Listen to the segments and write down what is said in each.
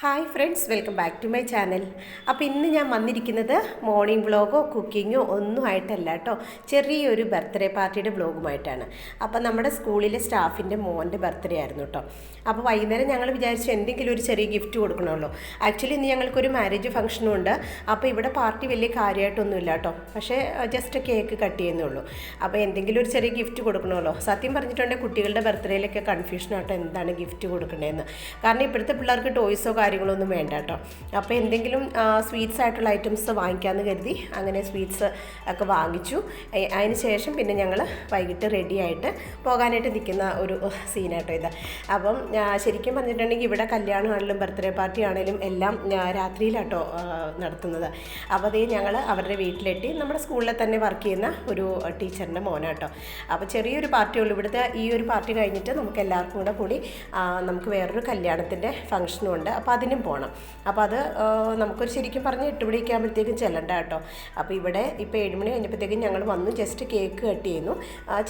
Hi friends welcome back to my channel അപ്പോൾ ഇന്ന് ഞാൻ വന്നിരിക്കുന്നത് മോർണിംഗ് വ്ളോഗോ കുക്കിങ്ങോ ഒന്നും ആയിട്ടല്ല കേട്ടോ ചെറിയൊരു ബർത്ത്ഡേ പാർട്ടിയുടെ വ്ളോഗുമായിട്ടാണ് അപ്പോൾ നമ്മുടെ സ്കൂളിലെ സ്റ്റാഫിന്റെ മോന്റെ ബർത്ത്ഡേ ആയിരുന്നു കേട്ടോ അപ്പോൾ വൈകുന്നേരം ഞങ്ങൾ വിചാരിച്ചു എന്തെങ്കിലും ഒരു ചെറിയ ഗിഫ്റ്റ് കൊടുക്കണമല്ലോ. ആക്ച്വലി ഇന്ന് ഞങ്ങൾക്കൊരു മാരേജ് ഫംഗ്ഷനും ഉണ്ട്. അപ്പോൾ ഇവിടെ പാർട്ടി വലിയ കാര്യമായിട്ടൊന്നുമില്ല കേട്ടോ പക്ഷേ ജസ്റ്റ് കേക്ക് കട്ട് ചെയ്യുന്നുള്ളൂ അപ്പോൾ എന്തെങ്കിലും ഒരു ചെറിയ ഗിഫ്റ്റ് കൊടുക്കണമല്ലോ. സത്യം പറഞ്ഞിട്ടുണ്ടെങ്കിൽ കുട്ടികളുടെ ബർത്ത്ഡേയിലൊക്കെ കൺഫ്യൂഷനായിട്ട് എന്താണ് ഗിഫ്റ്റ് കൊടുക്കണേന്ന്. കാരണം ഇപ്പോഴത്തെ പിള്ളേർക്ക് ടോയ്സോ കാര്യങ്ങളോ ഒന്നും വേണ്ട കേട്ടോ. അപ്പോൾ എന്തെങ്കിലും സ്വീറ്റ്സ് ആയിട്ടുള്ള ഐറ്റംസ് വാങ്ങിക്കാമെന്ന് കരുതി അങ്ങനെ സ്വീറ്റ്സ് ഒക്കെ വാങ്ങിച്ചു. അതിന് ശേഷം പിന്നെ ഞങ്ങൾ വൈകിട്ട് റെഡി ആയിട്ട് പോകാനായിട്ട് നിൽക്കുന്ന ഒരു സീനാട്ടോ ഇത്. അപ്പം ശരിക്കും പറഞ്ഞിട്ടുണ്ടെങ്കിൽ ഇവിടെ കല്യാണമാണെങ്കിലും ബർത്ത്ഡേ പാർട്ടി ആണെങ്കിലും എല്ലാം രാത്രിയിലാട്ടോ നടത്തുന്നത്. അപ്പോൾ അതേ ഞങ്ങൾ അവരുടെ വീട്ടിലെത്തി. നമ്മുടെ സ്കൂളിൽ തന്നെ വർക്ക് ചെയ്യുന്ന ഒരു ടീച്ചറിന്റെ മോനാട്ടോ. അപ്പോൾ ചെറിയൊരു പാർട്ടി ഉള്ളൂ. ഇവിടുത്തെ ഈ ഒരു പാർട്ടി കഴിഞ്ഞിട്ട് നമുക്ക് എല്ലാവർക്കും കൂടെ കൂടി നമുക്ക് വേറൊരു കല്യാണത്തിന്റെ ഫംഗ്ഷനും ഉണ്ട്. അപ്പോൾ അതിനും പോകണം അപ്പോൾ അത് നമുക്കൊരു ശരിക്കും പറഞ്ഞ് എട്ട് മണിയൊക്കെ ആകുമ്പോഴത്തേക്കും ചെല്ലണ്ട കേട്ടോ. അപ്പോൾ ഇവിടെ ഇപ്പോൾ ഏഴ് മണി കഴിഞ്ഞപ്പോഴത്തേക്കും ഞങ്ങൾ വന്നു ജസ്റ്റ് കേക്ക് കട്ട് ചെയ്യുന്നു.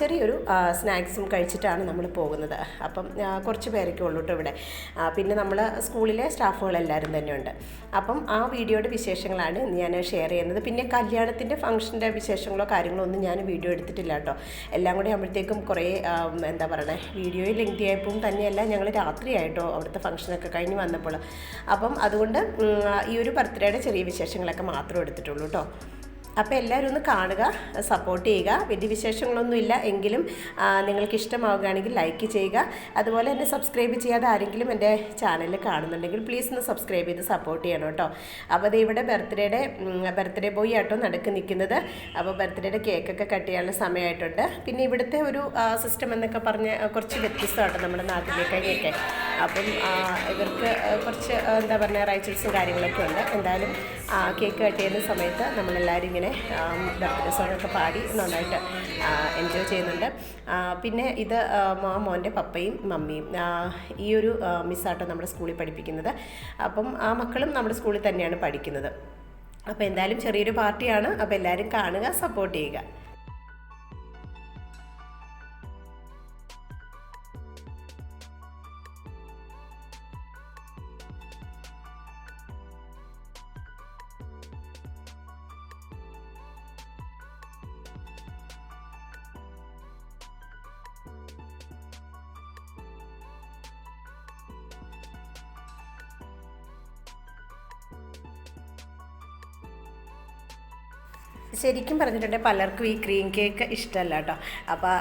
ചെറിയൊരു സ്നാക്സും കഴിച്ചിട്ടാണ് നമ്മൾ പോകുന്നത്. അപ്പം കുറച്ച് പേരൊക്കെ ഉള്ളൂ കേട്ടോ ഇവിടെ. പിന്നെ നമ്മൾ സ്കൂളിലെ സ്റ്റാഫുകളെല്ലാവരും തന്നെയുണ്ട്. അപ്പം ആ വീഡിയോയുടെ വിശേഷങ്ങളാണ് ഞാൻ ഷെയർ ചെയ്യുന്നത്. പിന്നെ കല്യാണത്തിന്റെ ഫംഗ്ഷന്റെ വിശേഷങ്ങളോ കാര്യങ്ങളോ ഒന്നും ഞാൻ വീഡിയോ എടുത്തിട്ടില്ല കേട്ടോ. എല്ലാം കൂടി ആകുമ്പോഴത്തേക്കും കുറേ എന്താ പറയണേ വീഡിയോയിൽ ലെങ്തി ആയപ്പോൾ തന്നെയല്ല ഞങ്ങൾ രാത്രിയായിട്ടോ അവിടുത്തെ ഫംഗ്ഷനൊക്കെ കഴിഞ്ഞ് വന്നപ്പോൾ. അപ്പം അതുകൊണ്ട് ഈ ഒരു ബർത്ത്ഡേയുടെ ചെറിയ വിശേഷങ്ങളൊക്കെ മാത്രം എടുത്തിട്ടുള്ളൂ കേട്ടോ അപ്പോൾ എല്ലാവരും ഒന്ന് കാണുക സപ്പോർട്ട് ചെയ്യുക. വലിയ വിശേഷങ്ങളൊന്നുമില്ല. എങ്കിലും നിങ്ങൾക്ക് ഇഷ്ടമാവുകയാണെങ്കിൽ ലൈക്ക് ചെയ്യുക. അതുപോലെ തന്നെ സബ്സ്ക്രൈബ് ചെയ്യാതെ ആരെങ്കിലും എന്റെ ചാനൽ കാണുന്നുണ്ടെങ്കിൽ പ്ലീസ് ഒന്ന് സബ്സ്ക്രൈബ് ചെയ്ത് സപ്പോർട്ട് ചെയ്യണം കേട്ടോ അപ്പോൾ അത് ഇവിടെ ബർത്ത്ഡേയുടെ ബർത്ത്ഡേ ബോയ് ആട്ടോ നടക്ക് നിൽക്കുന്നത്. അപ്പോൾ ബർത്ത്ഡേയുടെ കേക്കൊക്കെ കട്ട് ചെയ്യാനുള്ള സമയമായിട്ടുണ്ട്. പിന്നെ ഇവിടുത്തെ ഒരു സിസ്റ്റം എന്നൊക്കെ പറഞ്ഞ് കുറച്ച് വ്യത്യസ്തമാട്ടോ നമ്മുടെ നാട്ടിലേക്കൊക്കെ അപ്പം ഇവർക്ക് കുറച്ച് എന്താ പറയുക റൈച്ചൽസും കാര്യങ്ങളൊക്കെ ഉണ്ട്. എന്തായാലും കേക്ക് കട്ട് ചെയ്യുന്ന സമയത്ത് നമ്മളെല്ലാവരും ഇങ്ങനെ ബർത്ത്ഡേ സോങ്ങൊക്കെ പാടി നന്നായിട്ട് എൻജോയ് ചെയ്യുന്നുണ്ട്. പിന്നെ ഇത് മാ മോന്റെ പപ്പയും മമ്മിയും ഈ ഒരു മിസ്സാട്ടോ നമ്മുടെ സ്കൂളിൽ പഠിപ്പിക്കുന്നത്. അപ്പം ആ മക്കളും നമ്മുടെ സ്കൂളിൽ തന്നെയാണ് പഠിക്കുന്നത്. അപ്പോൾ എന്തായാലും ചെറിയൊരു പാർട്ടിയാണ്. അപ്പോൾ എല്ലാവരും കാണുക സപ്പോർട്ട് ചെയ്യുക. ശരിക്കും പറഞ്ഞിട്ടുണ്ടെങ്കിൽ പലർക്കും ഈ ക്രീം കേക്ക് ഇഷ്ടമല്ല കേട്ടോ. അപ്പോൾ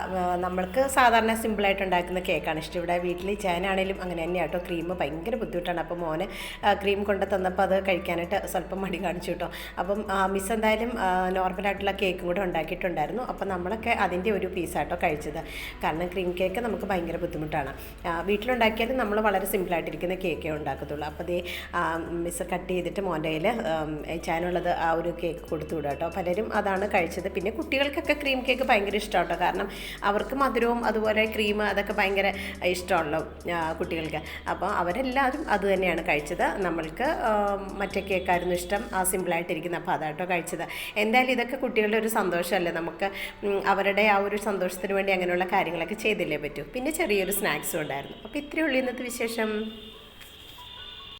നമ്മൾക്ക് സാധാരണ സിമ്പിളായിട്ട് ഉണ്ടാക്കുന്ന കേക്കാണ് ഇഷ്ടം. ഇവിടെ വീട്ടിൽ ചേനാണേലും അങ്ങനെ തന്നെ കേട്ടോ. ക്രീം ഭയങ്കര ബുദ്ധിമുട്ടാണ്. അപ്പോൾ മോന് ക്രീം കൊണ്ട് തന്നപ്പോൾ അത് കഴിക്കാനായിട്ട് സ്വല്പം മടി കാണിച്ചു കേട്ടോ. അപ്പം മിസ് എന്തായാലും നോർമലായിട്ടുള്ള കേക്കും കൂടെ ഉണ്ടാക്കിയിട്ടുണ്ടായിരുന്നു. അപ്പോൾ നമ്മളൊക്കെ അതിന്റെ ഒരു പീസാട്ടോ കഴിച്ചത്. കാരണം ക്രീം കേക്ക് നമുക്ക് ഭയങ്കര ബുദ്ധിമുട്ടാണ്. വീട്ടിലുണ്ടാക്കിയാലും നമ്മൾ വളരെ സിമ്പിളായിട്ടിരിക്കുന്ന കേക്കേ ഉണ്ടാക്കത്തുള്ളൂ. അപ്പോൾ ദേ മിസ് കട്ട് ചെയ്തിട്ട് മോന്റെ കയ്യിൽ ചേനുള്ളത് ആ ഒരു കേക്ക് കൊടുത്തു വിടാം കേട്ടോ. പലരും അതാണ് കഴിച്ചത്. പിന്നെ കുട്ടികൾക്കൊക്കെ ക്രീം കേക്ക് ഭയങ്കര ഇഷ്ടമാണ് കേട്ടോ കാരണം അവർക്ക് മധുരവും അതുപോലെ ക്രീം അതൊക്കെ ഭയങ്കര ഇഷ്ടമുള്ള കുട്ടികൾക്ക്. അപ്പോൾ അവരെല്ലാവരും അത് തന്നെയാണ് കഴിച്ചത്. നമ്മൾക്ക് മറ്റേ കേക്കായിരുന്നു ഇഷ്ടം. ആ സിമ്പിളായിട്ടിരിക്കുന്ന അപ്പോൾ അതാട്ടോ കഴിച്ചത്. എന്തായാലും ഇതൊക്കെ കുട്ടികളുടെ ഒരു സന്തോഷമല്ലേ? നമുക്ക് അവരുടെ ആ ഒരു സന്തോഷത്തിന് വേണ്ടി അങ്ങനെയുള്ള കാര്യങ്ങളൊക്കെ ചെയ്തില്ലേ പറ്റൂ? പിന്നെ ചെറിയൊരു സ്നാക്സും ഉണ്ടായിരുന്നു. അപ്പോൾ ഇത്രയേ ഉള്ളൂ ഇന്നത്തെ വിശേഷം.